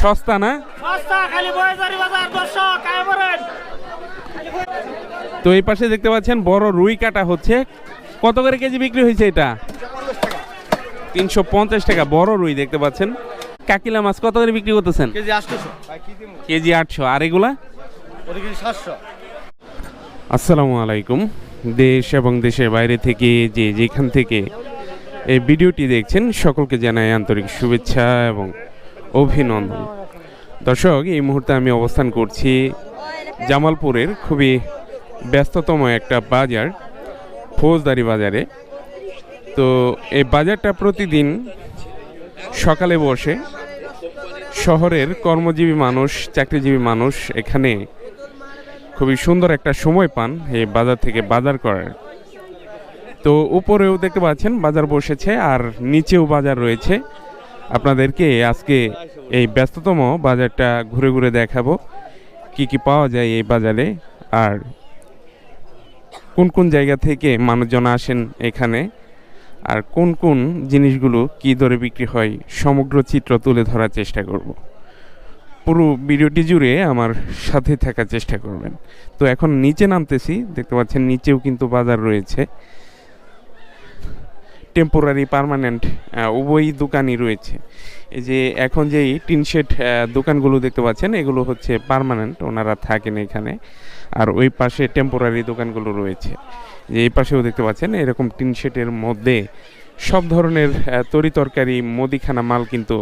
সস্তা না? তো এই পাশে দেখতে পাচ্ছেন বড় রুই কাটা হচ্ছে। কত করে কেজি বিক্রি হয়েছে এটা? তিনশো পঞ্চাশ টাকা বড় রুই দেখতে পাচ্ছেন। কাকিলা মাছ কত করে বিক্রি করতেছেন? কেজি আটশো। আর এগুলা? আসসালামু আলাইকুম। দেশ এবং দেশের বাইরে থেকে যে যেখান থেকে এই ভিডিওটি দেখছেন সকলকে জানাই আন্তরিক শুভেচ্ছা এবং অভিনন্দন। দর্শক, এই মুহূর্তে আমি অবস্থান করছি জামালপুরের খুবই ব্যস্ততম একটা বাজার, ফৌজদারি বাজারে। তো এই বাজারটা প্রতিদিন সকালে বসে শহরের কর্মজীবী মানুষ, চাকরিজীবী মানুষ এখানে খুবই সুন্দর একটা সময় পান এই বাজার থেকে বাজার করার। তো উপরেও দেখতে পাচ্ছেন, বাজার বসেছে আর নিচেও বাজার রয়েছে। আপনাদেরকে আজকে এই ব্যস্ততম বাজারটা ঘুরে ঘুরে দেখাবো। কি কি পাওয়া যায় এই বাজারে? আর কোন কোন জায়গা থেকে মানুষজন আসেন এখানে? আর কোন কোন জিনিসগুলো কি দরে বিক্রি হয়? সমগ্র চিত্র তুলে ধরার চেষ্টা করব। পুরো ভিডিওটি জুড়ে আমার সাথে থাকার চেষ্টা করবেন। তো এখন নিচে নামতেছি, দেখতে পাচ্ছেন নিচেও কিন্তু বাজার রয়েছে। টেম্পোরারি পার্মানেন্ট উভয় দোকানই রয়েছে। এই যে এখন যেই টিন শেড দোকানগুলো দেখতে পাচ্ছেন, এগুলো হচ্ছে পারমানেন্ট ওনারা থাকেন এখানে। আর ওই পাশে টেম্পোরারি দোকানগুলো রয়েছে। যে এই পাশেও দেখতে পাচ্ছেন, এরকম টিন শেডের মধ্যে সব ধরনের তরি তরকারি, মুদিখানা মাল কিন্তু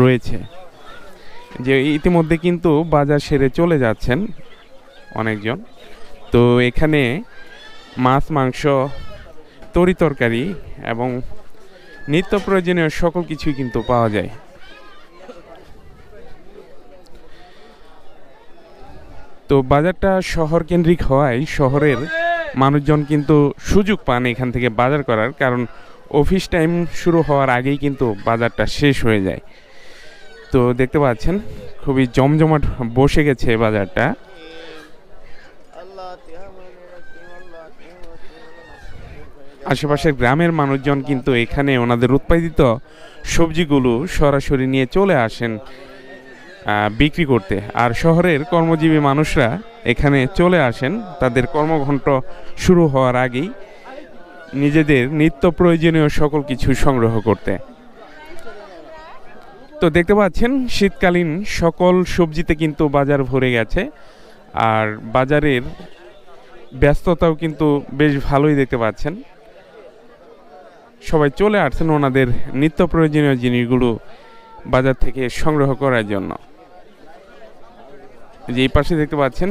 রয়েছে। যে ইতিমধ্যে কিন্তু বাজার সেরে চলে যাচ্ছেন অনেকজন। তো এখানে মাছ, মাংস তরি তরকারি এবং নিত্য প্রয়োজনীয় সকল কিছুই কিন্তু পাওয়া যায়। তো বাজারটা শহর কেন্দ্রিক হওয়ায় শহরের মানুষজন কিন্তু সুযোগ পান এখান থেকে বাজার করার, কারণ অফিস টাইম শুরু হওয়ার আগেই কিন্তু বাজারটা শেষ হয়ে যায়। তো দেখতে পাচ্ছেন, খুবই জমজমাট বসে গেছে বাজারটা। আশেপাশের গ্রামের মানুষজন কিন্তু এখানে ওনাদের উৎপাদিত সবজিগুলো সরাসরি নিয়ে চলে আসেন বিক্রি করতে। আর শহরের কর্মজীবী মানুষরা এখানে চলে আসেন। তাদের কর্মঘণ্ট শুরু হওয়ার আগেই নিজেদের নিত্য প্রয়োজনীয় সকল কিছু সংগ্রহ করতে। তো দেখতে পাচ্ছেন, শীতকালীন সকল সবজিতে কিন্তু বাজার ভরে গেছে। আর বাজারের ব্যস্ততাও কিন্তু বেশ ভালোই দেখতে পাচ্ছেন। সবাই চলে আসছেন ওনাদের নিত্য প্রয়োজনীয় জিনিসগুলো বাজার থেকে সংগ্রহ করার জন্য। যে এই পাশে দেখতে পাচ্ছেন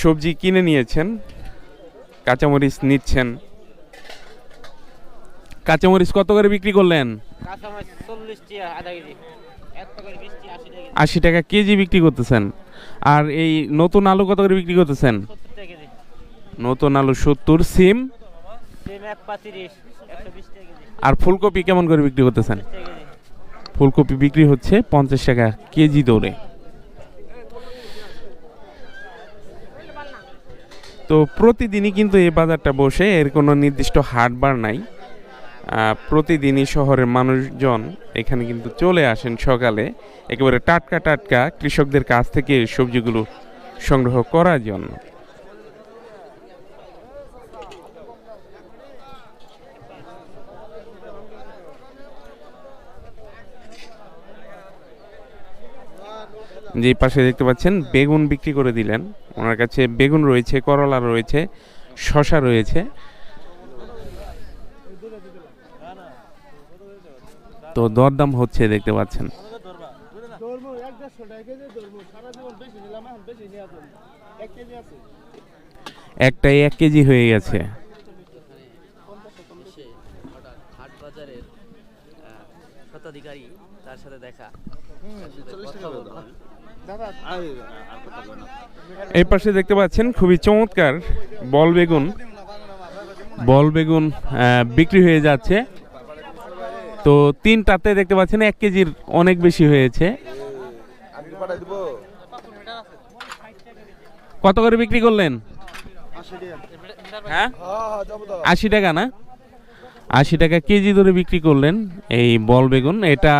সবজি কিনে নিয়েছেন কাঁচামরিচ নিচ্ছেন। কাঁচামরিচ কত করে বিক্রি করলেন? আশি টাকা কেজি। বিক্রি করতেছেন। আর এই নতুন আলু কত করে বিক্রি করতেছেন? নতুন আলু সত্তর সিম। আর ফুলকপি কেমন করে বিক্রি করতেছেন? ফুলকপি বিক্রি হচ্ছে পঞ্চাশ টাকা কেজি দৌড়ে তো প্রতিদিনই কিন্তু এই বাজারটা বসে এর কোনো নির্দিষ্ট হাট বার নাই। প্রতিদিনই শহরের মানুষজন এখানে কিন্তু চলে আসেন সকালে। একেবারে টাটকা টাটকা কৃষকদের কাছ থেকে সবজিগুলো সংগ্রহ করার জন্য। যে পাশে দেখতে পাচ্ছেন বেগুন বিক্রি করে দিলেন। ওনার কাছে বেগুন রয়েছে করলা রয়েছে শশা রয়েছে। তো দরদাম হচ্ছে দেখতে পাচ্ছেন। ধর্ম এক দেড়শো টাকা কেজি ধর্ম সারা জীবন বেশি নিলাম এখন বেশি নেওয়া ধর্ম এক কেজি আছে একটাই এক কেজি হয়ে গেছে স্বত্বাধিকারী তার সাথে দেখা এই পাশে দেখতে পাচ্ছেন খুবই চমৎকার বল বেগুন। বল বেগুন বিক্রি হয়ে যাচ্ছে। তো তিনটাতে দেখতে পাচ্ছেন এক কেজির অনেক বেশি হয়েছে। কত করে বিক্রি করলেন? আশি টাকা হ্যাঁ? আশি টাকা না? আশি টাকা কেজি ধরে বিক্রি করলেন এই বল বেগুন। এটা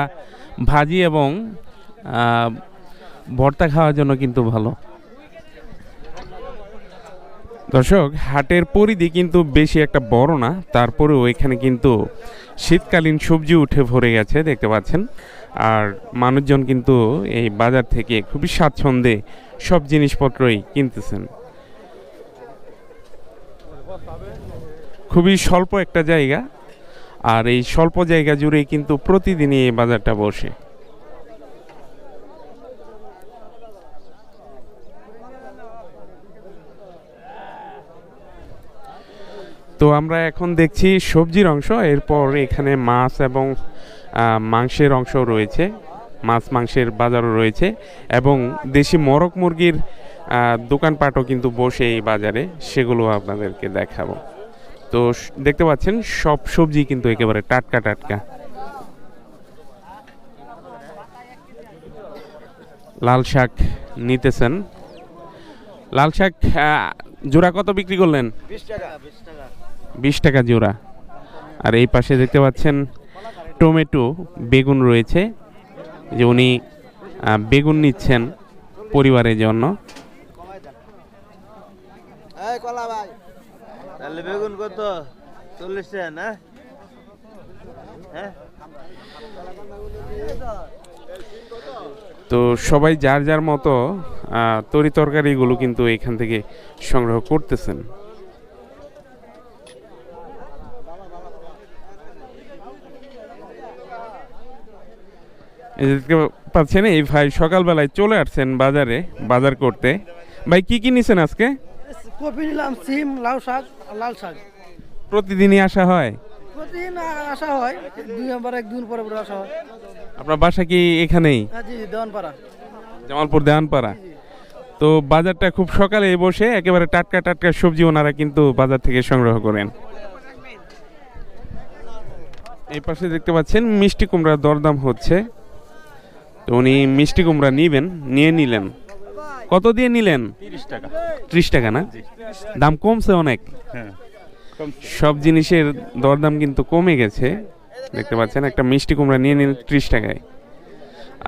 ভাজি এবং আহ, ভর্তা খাওয়ার জন্য কিন্তু ভালো। দর্শক, হাটের পরিধি কিন্তু বেশি একটা বড় না, তারপরেও এখানে কিন্তু শীতকালীন সবজি উঠে ভরে গেছে, দেখতে পাচ্ছেন। আর মানুষজন কিন্তু এই বাজার থেকে খুবই স্বাচ্ছন্দ্যে সব জিনিসপত্রই কিনতেছেন। খুবই স্বল্প একটা জায়গা, আর এই স্বল্প জায়গা জুড়ে কিন্তু প্রতিদিনই এই বাজারটা বসে। তো আমরা এখন দেখছি সবজির অংশ, এরপর এখানে মাছ এবং মাংসের অংশ রয়েছে, মাছ মাংসের বাজারও রয়েছে এবং দেশি মরক মুরগির দোকানপাটও কিন্তু বসে এই বাজারে, সেগুলো আপনাদেরকে দেখাবো। তো দেখতে পাচ্ছেন সব সবজি কিন্তু একেবারে টাটকা টাটকা। লাল শাক নিতেছেন। লাল শাক জোড়া কত বিক্রি করলেন? বিশ টাকা বিশ টাকা। বিশ টাকা জোড়া। আর এই পাশে দেখতে পাচ্ছেন টমেটো বেগুন রয়েছে। যে উনি বেগুন নিচ্ছেন পরিবারের জন্য। এই কলা ভাই। তাহলে বেগুন কত? চল্লিশ টাকা না? হ্যাঁ? তো সবাই যার যার মতো তরি তরকারিগুলো কিন্তু এখান থেকে সংগ্রহ করতেছেন। দেখতে পাচ্ছেন এই ভাই সকালবেলায় চলে আসছেন বাজারে বাজার করতে। ভাই কি কি নিছেন আজকে? কপি নিলাম সিম লাউ শাক লাল শাক। প্রতিদিনই আসা হয়? প্রতিদিন আসা হয় দুই নম্বর একদিন পরে পরে আসা হয়। আপনার বাসা কি এখানেই? হ্যাঁ জি জি দেওয়ানপাড়া। জামালপুর দেওয়ানপাড়া। তো বাজারটা খুব সকালে বসে একেবারে টাটকা টাটকা সবজি ওনারা কিন্তু বাজার থেকে সংগ্রহ করেন। এই পাশে দেখতে পাচ্ছেন মিষ্টি কুমড়ার দরদাম হচ্ছে। তো উনি মিষ্টি কুমড়া নিবেন নিয়ে নিলেন। কত দিয়ে নিলেন? তিরিশ টাকা। ত্রিশ টাকা না? দাম কমছে অনেক। হ্যাঁ সব জিনিসের দরদাম কিন্তু কমে গেছে। দেখতে পাচ্ছেন একটা মিষ্টি কুমড়া নিয়ে নিন ত্রিশ টাকায়।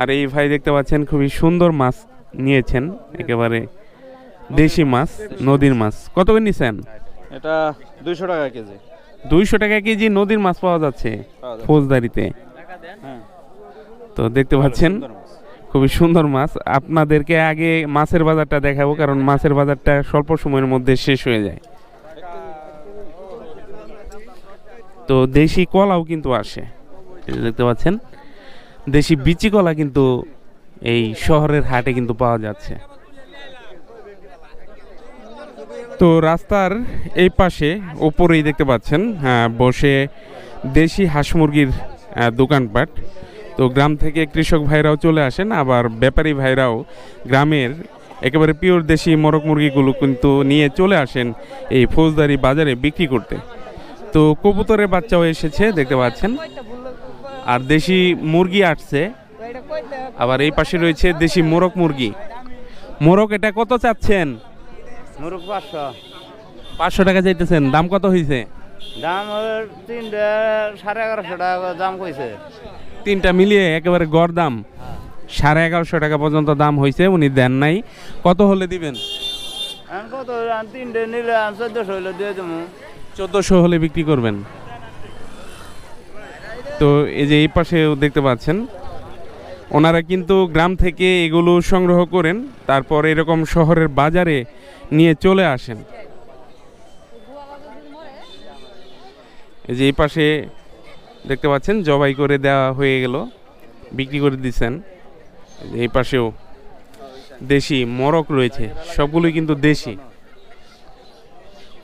আর এই ভাই দেখতে পাচ্ছেন খুবই সুন্দর মাছ নিয়েছেন। একেবারে দেশি মাছ নদীর মাছ। কত করে নিছেন? এটা দুইশো টাকা কেজি। দুইশো টাকা কেজি নদীর মাছ পাওয়া যাচ্ছে। ফৌজদারিতে। হ্যাঁ। তো দেখতে পাচ্ছেন? খুবই সুন্দর মাছ। আপনাদেরকে আগে মাছের বাজারটা দেখাবো কারণ মাছের বাজারটা স্বল্প সময়ের মধ্যে শেষ হয়ে যায়। তো দেশি কলাও কিন্তু আসে। দেখতে পাচ্ছেন? দেশি বিচি কলা কিন্তু এই শহরের হাটে কিন্তু পাওয়া যাচ্ছে। তো রাস্তার এই পাশে ওপরেই দেখতে পাচ্ছেন হ্যাঁ বসে দেশি হাঁস মুরগির দোকানপাট। তো গ্রাম থেকে কৃষক ভাইরাও চলে আসেন আবার ব্যাপারী ভাইরাও গ্রামের একেবারে পিওর দেশি মরক মুরগিগুলো কিন্তু নিয়ে চলে আসেন এই ফৌজদারি বাজারে বিক্রি করতে। তো কবুতরের বাচ্চাও এসেছে দেখতে পাচ্ছেন। আর দেশি মুরগি আসছে আবার এই পাশে রয়েছে দেশি মোরক মুরগি। মোরক এটা কত চাচ্ছেন? মুরগ পাঁচশো। পাঁচশো টাকা চাইতেছেন দাম কত হয়েছে দাম তিনটে সাড়ে এগারোশো টাকা দাম কইছে। তিনটা মিলিয়ে একেবারে গড় দাম। সাড়ে এগারোশো টাকা পর্যন্ত দাম হয়েছে উনি দেন নাই। কত হলে দিবেন? আমি কত তিনটে নিলে আমি চোদ্দশো দিয়ে দেবো। চোদ্দোশো হলে বিক্রি করবেন। তো এই যে এই পাশেও দেখতে পাচ্ছেন ওনারা কিন্তু গ্রাম থেকে এগুলো সংগ্রহ করেন তারপর এরকম শহরের বাজারে নিয়ে চলে আসেন। এই যে এই পাশে দেখতে পাচ্ছেন জবাই করে দেওয়া হয়ে গেল বিক্রি করে দিচ্ছেন। এই পাশেও দেশি মরক রয়েছে সবগুলোই কিন্তু দেশি।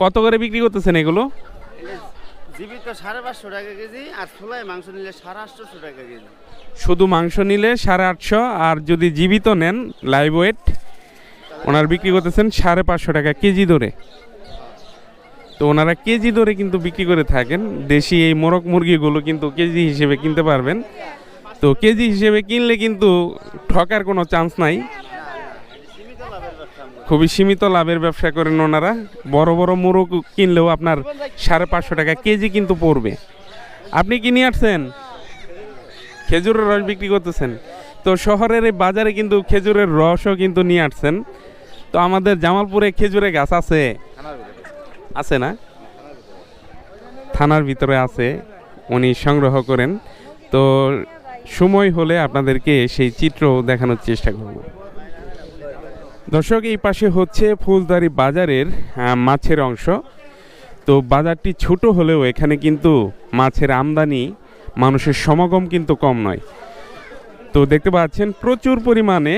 কত করে বিক্রি করতেছেন এগুলো? জীবিত সাড়ে পাঁচশো টাকা কেজি আর মাংস নিলে সাড়ে আটশোশো টাকা কেজি। শুধু মাংস নিলে সাড়ে আটশো আর যদি জীবিত নেন লাইভ ওয়েট ওনার বিক্রি করতেছেন সাড়ে পাঁচশো টাকা কেজি দরে তো ওনারা কেজি দরে কিন্তু বিক্রি করে থাকেন। দেশি এই মোরগ মুরগিগুলো কিন্তু কেজি হিসেবে কিনতে পারবেন। তো কেজি হিসেবে কিনলে কিন্তু ঠকার কোনো চান্স নাই। খুবই সীমিত লাভের ব্যবসা করেন ওনারা। বড় বড় মোরগ কিনলেও আপনার সাড়ে পাঁচশো টাকা কেজি কিন্তু পড়বে। আপনি কি নিয়ে আসছেন? খেজুরের রস বিক্রি করতেছেন। তো শহরের এই বাজারে কিন্তু খেজুরের রসও কিন্তু নিয়ে আসছেন। তো আমাদের জামালপুরে খেজুরের গাছ আছে। আছে না? থানার ভিতরে আছে, উনি সংগ্রহ করেন। তো সময় হলে আপনাদেরকে সেই চিত্র দেখানোর চেষ্টা করব। দর্শক, এই পাশে হচ্ছে ফুলদারি বাজারের মাছের অংশ। তো বাজারটি ছোট হলেও এখানে কিন্তু মাছের আমদানি, মানুষের সমাগম কিন্তু কম নয়। তো দেখতে পাচ্ছেন, প্রচুর পরিমাণে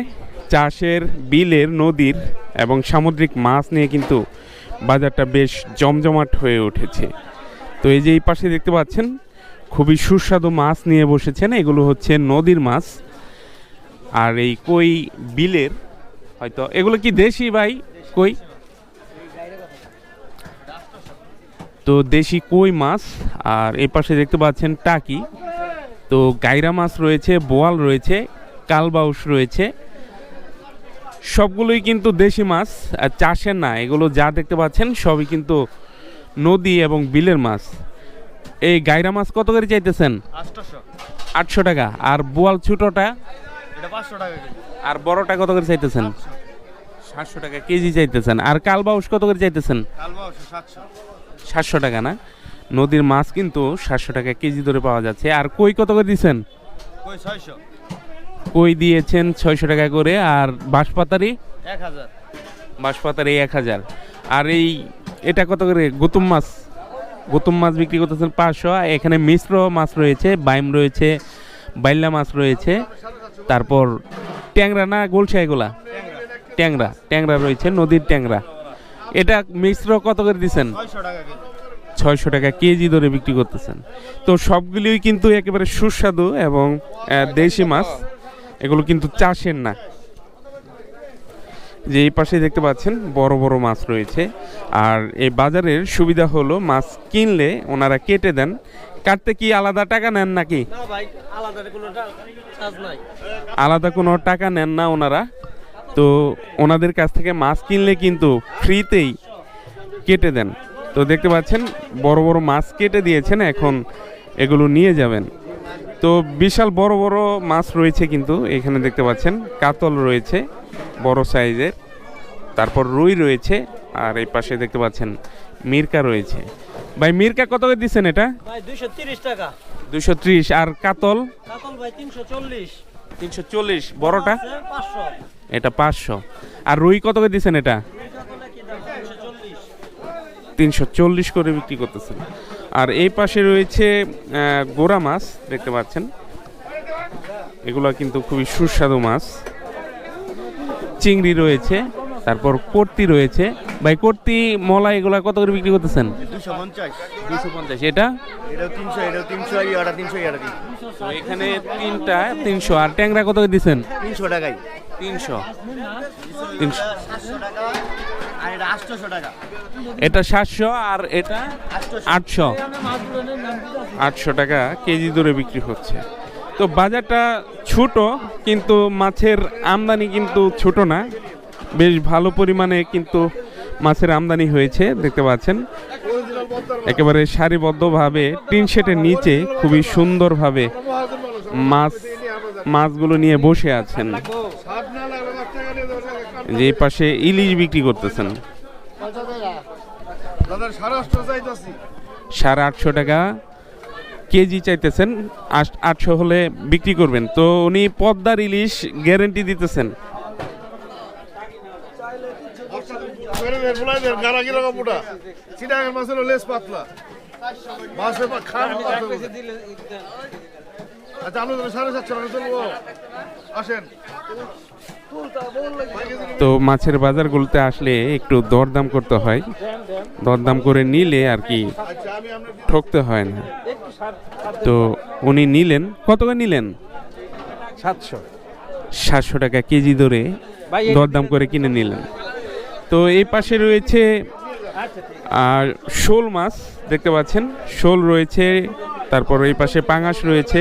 চাষের, বিলের, নদীর এবং সামুদ্রিক মাছ নিয়ে কিন্তু বাজারটা বেশ জমজমাট হয়ে উঠেছে। তো এই যে এই পাশে দেখতে পাচ্ছেন, খুবই সুস্বাদু মাছ নিয়ে বসেছেন। এগুলো হচ্ছে নদীর মাছ। আর এই কই বিলের, হয়তো, এগুলো কি দেশি ভাই? কই? তো দেশি কই মাছ। আর এই পাশে দেখতে পাচ্ছেন টাকি। তো গাইরা মাছ রয়েছে, বোয়াল রয়েছে, কালবাউস রয়েছে। সবগুলোই কিন্তু দেশি মাছ আর চাষের না এগুলো যা দেখতে পাচ্ছেন সবই কিন্তু নদী এবং বিলের মাছ। এই গাইরা মাছ কত করে চাইতেছেন? আটশো টাকা। আর বোয়াল ছোটোটা? আর বড়টা কত করে চাইতেছেন? সাতশো। টাকা কেজি চাইতেছেন। আর কালবাউস কত করে চাইতেছেন? সাতশো টাকা না? নদীর মাছ কিন্তু সাতশো টাকা কেজি ধরে পাওয়া যাচ্ছে। আর কই কত করে দিচ্ছেন? কই ছয়শো। কই দিয়েছেন ছয়শো টাকা করে আর বাঁশপাতারি? এক হাজার। বাঁশপাতারি এক হাজার। আর এই এটা কত করে? গৌতম মাছ। গৌতম মাছ বিক্রি করতেছেন পাঁচশো। এখানে মিশ্র মাছ রয়েছে বাইম রয়েছে বাইল্লা মাছ রয়েছে। তারপর ট্যাংরা না গোলসা এগুলা? ট্যাংরা। ট্যাংরা রয়েছে নদীর ট্যাংরা। এটা মিশ্র কত করে দিচ্ছেন ছয়শো টাকা কেজি। ছয়শো টাকা কেজি ধরে বিক্রি করতেছেন। তো সবগুলোই কিন্তু একেবারে সুস্বাদু এবং দেশি মাছ। এগুলো কিন্তু চাষের না। যে এই পাশে দেখতে পাচ্ছেন বড় বড় মাছ রয়েছে। আর এই বাজারের সুবিধা হলো মাছ কিনলে ওনারা কেটে দেন। কাটতে কি আলাদা টাকা নেন নাকি? আলাদা কোনো টাকা নেন না ওনারা। তো ওনাদের কাছ থেকে মাছ কিনলে কিন্তু ফ্রিতেই কেটে দেন। তো দেখতে পাচ্ছেন বড় বড় মাছ কেটে দিয়েছেন এখন এগুলো নিয়ে যাবেন। তো বিশাল বড় বড় মাছ রয়েছে কিন্তু এখানে দেখতে পাচ্ছেন কাতল রয়েছে বড় সাইজের তারপর রুই রয়েছে আর এই পাশে দেখতে পাচ্ছেন মিরকা রয়েছে। ভাই মিরকা কত করে দিচ্ছেন এটা? দুশো ত্রিশ আর কাতল? তিনশো চল্লিশ। বড়টা? এটা পাঁচশো। আর রুই কত করে দিচ্ছেন এটা? তিনশো চল্লিশ করে বিক্রি করতেছেন। আর এই পাশে রয়েছে গোড়া মাছ দেখতে পাচ্ছেন। এগুলো কিন্তু খুবই সুস্বাদু মাছ। চিংড়ি রয়েছে তারপর কর্তি রয়েছে। ভাই কর্তি মলা এগুলা কত করে বিক্রি করতেছেন? দুশো পঞ্চাশ। এটা? এখানে তিনটা তিনশো। আর ট্যাংরা কত করে দিচ্ছেন? তিনশো টাকাই তিনশো। তিনশো। এটা সাতশো আর এটা আটশো। আটশো টাকা কেজি দরে বিক্রি হচ্ছে। তো বাজারটা ছোট কিন্তু মাছের আমদানি কিন্তু ছোট না। বেশ ভালো পরিমাণে কিন্তু মাছের আমদানি হয়েছে দেখতে পাচ্ছেন। একেবারে সারিবদ্ধভাবে টিন শেটের নিচে খুবই সুন্দরভাবে মাছ মাছগুলো নিয়ে বসে আছেন। যে পাশে ইলিশ বিক্রি করতেছেন। সাড়ে আটশো টাকা কেজি চাইতেছেন। আট- আটশো হলে বিক্রি করবেন। তো উনি পদ্মার ইলিশ গ্যারেন্টি দিতেছেন। মাছের লেস পাতলা তো মাছের বাজারগুলোতে আসলে একটু দরদাম করতে হয়। দরদাম করে নিলে আর কি আচ্ছা ঠকতে হয় না। তো উনি নিলেন। কত করে নিলেন? সাতশো। সাতশো টাকা কেজি ধরে দরদাম করে কিনে নিলেন। তো এই পাশে রয়েছে আর শোল মাছ দেখতে পাচ্ছেন। শোল রয়েছে তারপর এই পাশে পাঙাশ রয়েছে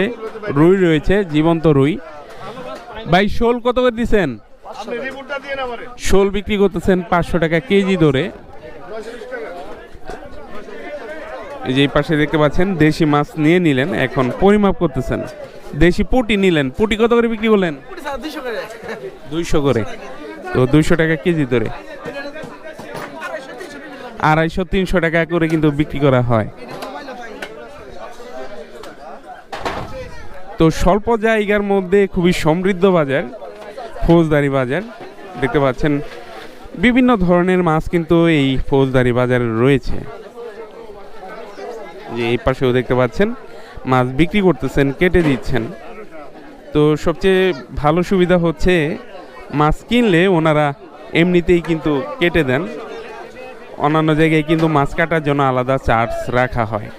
রুই রয়েছে জীবন্ত রুই। ভাই শোল কত করে দিছেন? আপনি রিপোর্টটা দিয়ে না আমারে শোল বিক্রি করতেছেন পাঁচশো টাকা কেজি ধরে এই যে এই পাশে দেখতে পাচ্ছেন দেশি মাছ নিয়ে নিলেন এখন পরিমাপ করতেছেন। দেশি পুটি নিলেন পুটি কত করে বিক্রি করলেন? দুইশো করে। তো দুইশো টাকা কেজি ধরে আড়াইশো তিনশো টাকা করে কিন্তু বিক্রি করা হয়। তো স্বল্প জায়গার মধ্যে খুবই সমৃদ্ধ বাজার, ফৌজদারি বাজার। দেখতে পাচ্ছেন বিভিন্ন ধরনের মাছ কিন্তু এই ফৌজদারি বাজারে রয়েছে। যে এই পাশেও দেখতে পাচ্ছেন, মাছ বিক্রি করতেছেন, কেটে দিচ্ছেন। তো সবচেয়ে ভালো সুবিধা হচ্ছে মাছ কিনলে ওনারা এমনিতেই কিন্তু কেটে দেন। অন্যান্য জায়গায় কিন্তু মাছ কাটার জন্য আলাদা চার্জ রাখা হয়।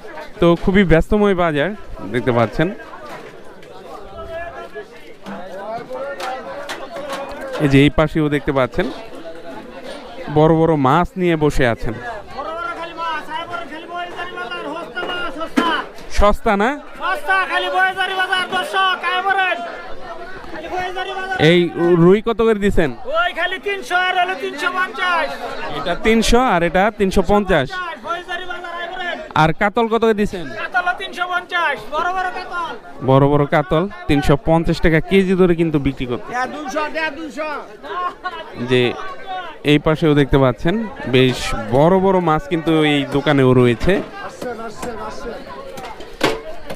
তো খুবই ব্যস্তময় বাজার, দেখতে পাচ্ছেন। এই যে এই পাশেও দেখতে পাচ্ছেন, বড় বড় মাছ নিয়ে বসে আছেন। সস্তা না? এই রুই কত করে পঞ্চাশ এটা তিনশো আর এটা তিনশো পঞ্চাশ। আর কাতল কত করে দিছেন? বড় বড় কাতল। তিনশো পঞ্চাশ টাকা কেজি ধরে কিন্তু বিক্রি করতে। যে এই পাশেও দেখতে পাচ্ছেন বেশ বড় বড় মাছ কিন্তু এই দোকানেও রয়েছে।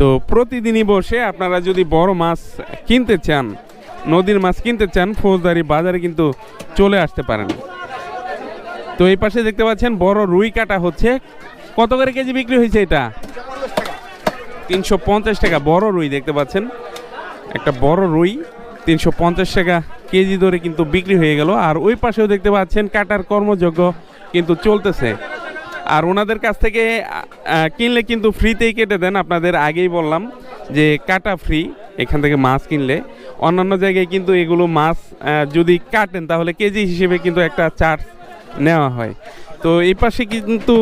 তো প্রতিদিনই বসে আপনারা যদি বড় মাছ কিনতে চান নদীর মাছ কিনতে চান ফৌজদারি বাজারে কিন্তু চলে আসতে পারেন। তো এই পাশে দেখতে পাচ্ছেন বড় রুই কাটা হচ্ছে। কত করে কেজি বিক্রি হয়েছে এটা? তিনশো পঞ্চাশ টাকা বড় রুই দেখতে পাচ্ছেন। একটা বড় রুই, তিনশো পঞ্চাশ টাকা কেজি ধরে কিন্তু বিক্রি হয়ে গেল। আর ওই পাশেও দেখতে পাচ্ছেন কাটার কর্মযজ্ঞ কিন্তু চলতেছে। আর ওনাদের কাছ থেকে কিনলে কিন্তু ফ্রিতেই কেটে দেন। আপনাদের আগেই বললাম যে কাটা ফ্রি, এখান থেকে মাছ কিনলে। অন্যান্য জায়গায় কিন্তু এগুলো মাছ যদি কাটেন তাহলে কেজি হিসেবে কিন্তু একটা চার্জ নেওয়া হয়। তো এই পাশে কিন্তু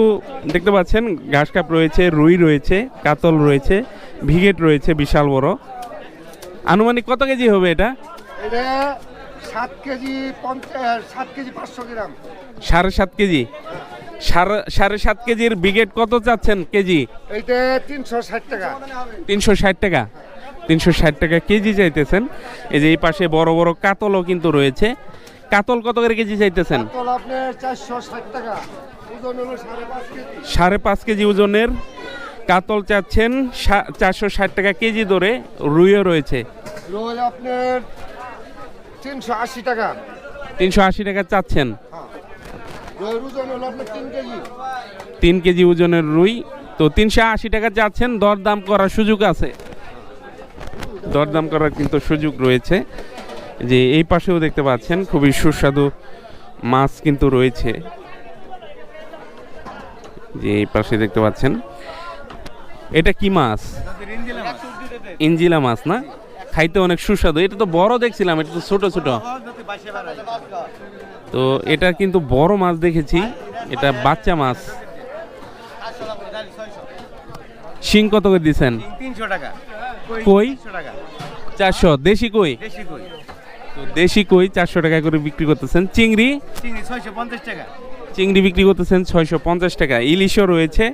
দেখতে পাচ্ছেন ঘাস কাপ রয়েছে রুই রয়েছে কাতল রয়েছে ভিগেট রয়েছে বিশাল বড়। আনুমানিক কত কেজি হবে এটা? এটা সাত কেজি সাত কেজি পাঁচশো গ্রাম। সাড়ে সাত কেজি? সাড়ে সাত কেজির বিগেট কত চাচ্ছেন কেজি? এইটা তিনশো ষাট টাকা। তিনশো ষাট টাকা। তিনশো ষাট টাকা কেজি চাইতেছেন। এই যে এই পাশে বড় বড় কাতলও কিন্তু রয়েছে। কাতল কত করে কেজি চাইতেছেন? সাড়ে পাঁচ কেজি। ওজনের কাতল চাচ্ছেন চারশো ষাট টাকা কেজি ধরে রুইও রয়েছে। আপনার তিনশো আশি টাকা। তিনশো আশি টাকা চাচ্ছেন। কেজি। তিন কেজি ওজনের রুই। তো তিনশো আশি টাকা চাচ্ছেন দরদাম করার সুযোগ আছে। দরদাম করার কিন্তু সুযোগ রয়েছে। যে এই পাশেও দেখতে পাচ্ছেন খুবই সুস্বাদু মাছ কিন্তু রয়েছে। যে এই পাশে দেখতে পাচ্ছেন। এটা কি মাছ? ইঞ্জিলা মাছ না? খাইতে অনেক সুস্বাদু। এটা তো বড় দেখছিলাম এটা তো ছোট ছোট। তো এটা কিন্তু বড় মাছ দেখেছি। এটা বাচ্চা মাছ। শিং কত করে দিচ্ছেন কই? চারশো। দেশি কই? দেশি কই? তো দেশি কই চারশো টাকা করে বিক্রি করতেছেন। চিংড়ি? চিংড়ি ছয়শো পঞ্চাশ টাকা। চিংড়ি বিক্রি করতেছেন ছয়শো পঞ্চাশ টাকা। ইলিশও রয়েছে।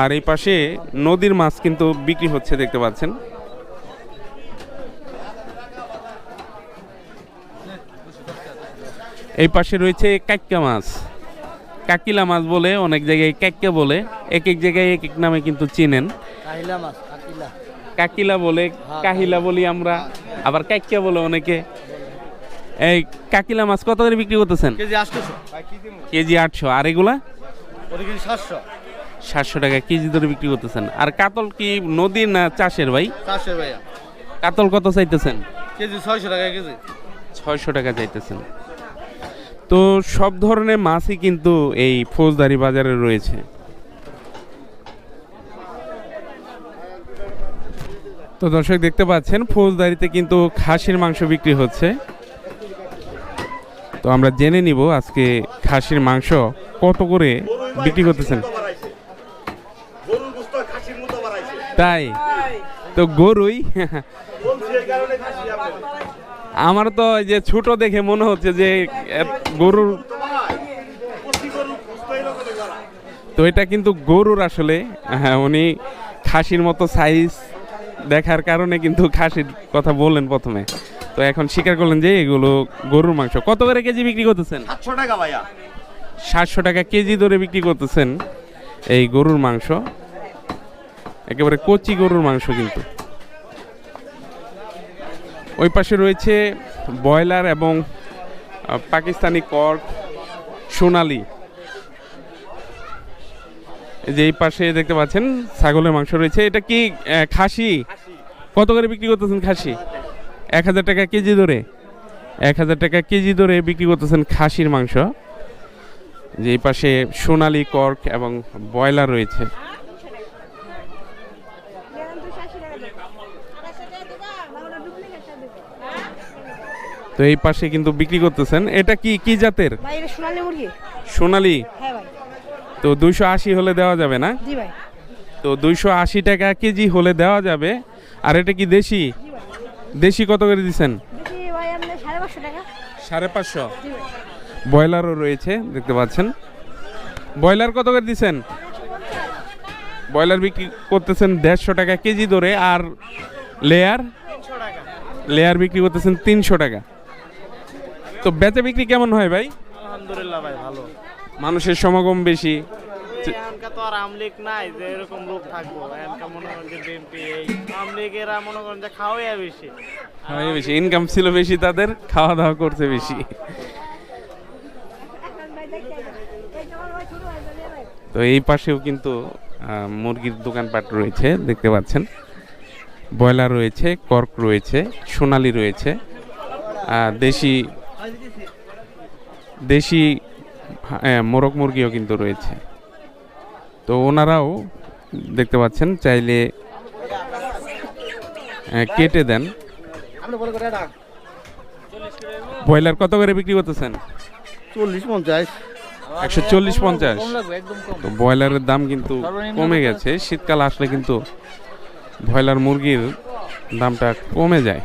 আর এই পাশে নদীর মাছ কিন্তু বিক্রি হচ্ছে দেখতে পাচ্ছেন। এই পাশে রয়েছে কাক্কা মাছ। কাকিলা মাছ বলে অনেক জায়গায় কাক্কা বলে। এক এক জায়গায় এক এক নামে কিন্তু চিনেন। কাকিলা। কাকিলা বলে কাহিলা বলি আমরা। আবার কাক্কা বলে অনেকে। এই কাকিলা মাছ কত করে বিক্রি করতেছেন? কেজি আটশোশো কেজি আটশো। আর এগুলা? সাতশো। সাতশো টাকা কেজি ধরে বিক্রি করতেছেন। আর কাতল কি নদীর না চাষের ভাই? চারশো ভাইয়া। কাতল কত চাইতেছেন? কেজি ছয়শো টাকা কেজি। ছয়শো টাকা চাইতেছেন। তো সব ধরনের মাছই কিন্তু এই ফৌজদারি বাজারে রয়েছে। তো দর্শক দেখতে পাচ্ছেন ফৌজদারিতে কিন্তু খাসির মাংস বিক্রি হচ্ছে। তো আমরা জেনে নিব আজকে খাসির মাংস কত করে বিক্রি করতেছেন। তাই? তো গরুই। আমার তো যে ছোট দেখে মনে হচ্ছে যে গরুর তো এটা কিন্তু গরুর আসলে হ্যাঁ উনি খাসির মতো সাইজ দেখার কারণে কিন্তু খাসির কথা বললেন প্রথমে। তো এখন স্বীকার করলেন যে এগুলো গরুর মাংস। কত করে কেজি বিক্রি করতেছেন? সাতশো টাকা ভাইয়া। সাতশো টাকা কেজি ধরে বিক্রি করতেছেন এই গরুর মাংস। একেবারে কচি গরুর মাংস কিন্তু। ওই পাশে রয়েছে ব্রয়লার এবং পাকিস্তানি কর্ক সোনালি। যে এই পাশে দেখতে পাচ্ছেন ছাগলের মাংস রয়েছে। এটা কি খাসি? কত করে বিক্রি করতেছেন খাসি? এক হাজার টাকা কেজি ধরে এক হাজার টাকা কেজি ধরে বিক্রি করতেছেন খাসির মাংস। যে এই পাশে সোনালি কর্ক এবং ব্রয়লার রয়েছে। তো এই পাশে কিন্তু বিক্রি করতেছেন। এটা কি কি জাতের? সোনালি হ্যাঁ তো দুইশো আশি হলে দেওয়া যাবে না? তো দুইশো আশি টাকা কেজি হলে দেওয়া যাবে। আর এটা কি দেশি? দেশি কত করে দিচ্ছেন দেখি ভাই আপনি সাড়ে পাঁচশো ব্রয়লারও রয়েছে দেখতে পাচ্ছেন। ব্রয়লার কত করে দিচ্ছেন ব্রয়লার বিক্রি করতেছেন দেড়শো টাকা কেজি ধরে আর লেয়ার? লেয়ার বিক্রি করতেছেন তিনশো টাকা। তো বেচা বিক্রি কেমন হয় ভাই? আলহামদুলিল্লাহ ভাই ভালো। মানুষের সমাগম বেশি। এখানকার তো আর নাই যে এরকম লোক থাকব। এখানকার মনে করেন যে বিএনপি এই আমলিকেরা মনে করেন যে খাওয়াই বেশি। বেশি ইনকাম ছিল বেশি তাদের খাওয়া দাওয়া করছে বেশি। তো এই পাশেও কিন্তু মুরগির দোকানপাট রয়েছে দেখতে পাচ্ছেন। ব্রয়লার রয়েছে কর্ক রয়েছে সোনালি রয়েছে। দেশি দেশি হ্যাঁ, মোরগ মুরগিও কিন্তু রয়েছে। তো ওনারাও দেখতে পাচ্ছেন চাইলে কেটে দেন। ব্রয়লার কত করে বিক্রি করতেছেন? চল্লিশ পঞ্চাশ। একশো চল্লিশ পঞ্চাশ। তো ব্রয়লারের দাম কিন্তু কমে গেছে। শীতকাল আসলে কিন্তু ব্রয়লার মুরগির দামটা কমে যায়।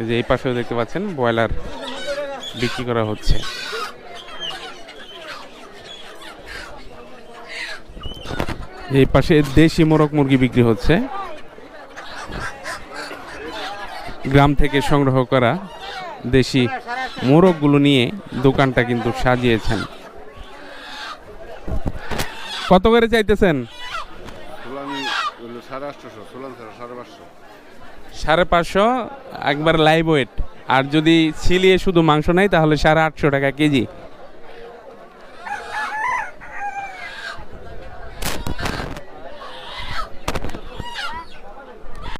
এই যে এই পাশেও দেখতে পাচ্ছেন ব্রয়লার বিক্রি করা হচ্ছে। এই পাশে দেশি মোরগ মুরগি বিক্রি হচ্ছে। গ্রাম থেকে সংগ্রহ করা দেশি মোরগগুলো নিয়ে দোকানটা কিন্তু সাজিয়েছেন। কত করে চাইতেছেন? সাড়ে পাঁচশো, একবার লাইভ ওয়েট আর যদি ছিলিয়ে শুধু মাংস নেয়, তাহলে সাড়ে আটশো টাকা কেজি।